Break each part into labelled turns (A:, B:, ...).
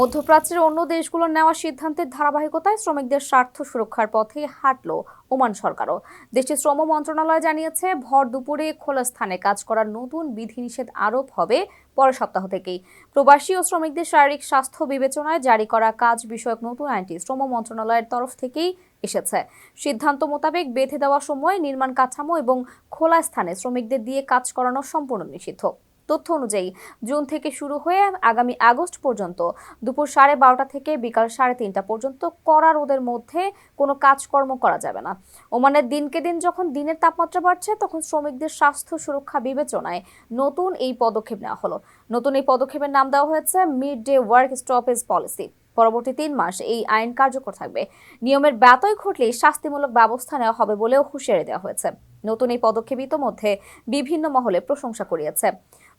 A: মধ্যপ্রাচ্যের অন্য দেশগুলোর নেওয়া সিদ্ধান্তের ধারাবাহিকতায় শ্রমিকদের স্বার্থ সুরক্ষার পথে হাঁটল ওমান সরকারও। দেশটির শ্রম মন্ত্রণালয় জানিয়েছে, ভর দুপুরে খোলা স্থানে কাজ করার নতুন বিধিনিষেধ আরোপ হবে পরের সপ্তাহ থেকেই। প্রবাসী ও শ্রমিকদের শারীরিক স্বাস্থ্য বিবেচনায় জারি করা কাজ বিষয়ক নতুন আইনটি শ্রম মন্ত্রণালয়ের তরফ থেকেই এসেছে। সিদ্ধান্ত মোতাবেক বেঁধে দেওয়া সময়, নির্মাণ কাঠামো এবং খোলা স্থানে শ্রমিকদের দিয়ে কাজ করানো সম্পূর্ণ নিষিদ্ধ। তথ্য অনুযায়ী জুন থেকে শুরু হয়ে আগামী আগস্ট পর্যন্ত দুপুর সাড়ে বারোটা থেকে বিকাল সাড়ে তিনটা পর্যন্ত কড়া রোদের মধ্যে কোনো কাজকর্ম করা যাবে না। ওমানের দিনকে দিন যখন দিনের তাপমাত্রা বাড়ছে, তখন শ্রমিকদের স্বাস্থ্য সুরক্ষা বিবেচনায় নতুন এই পদক্ষেপ নেওয়া হলো। নতুন এই পদক্ষেপের নাম দেওয়া হয়েছে mid day work stoppage policy. পরবর্তী তিন মাস এই আইন কার্যকর থাকবে। নিয়মের ব্যতয় ঘটলে শাস্তিমূলক ব্যবস্থা নেওয়া হবে বলেও হুঁশিয়ারি দেওয়া হয়েছে। নতুন এই পদক্ষেপ ইতোমধ্যে বিভিন্ন মহলে প্রশংসা কুড়িয়েছে।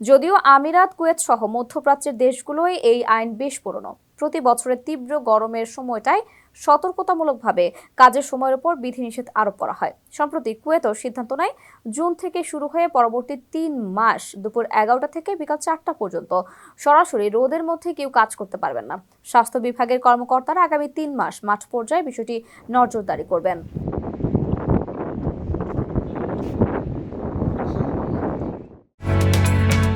A: যদিও আমিরাত কুয়েত সহ মধ্যপ্রাচ্যের দেশগুলোয় এই আইন বেশ পুরনো। প্রতি বছরের তীব্র গরমের সময়টায় সতর্কতামূলকভাবে কাজের সময়ের উপর বিধিনিষেধ আরোপ করা হয়। সম্প্রতি কুয়েতও সিদ্ধান্ত নেয়, জুন থেকে শুরু হয়ে পরবর্তী তিন মাস দুপুর এগারোটা থেকে বিকাল চারটা পর্যন্ত সরাসরি রোদের মধ্যে কেউ কাজ করতে পারবেন না। স্বাস্থ্য বিভাগের কর্মকর্তারা আগামী তিন মাস মাঠ পর্যায়ে বিষয়টি নজরদারি করবেন।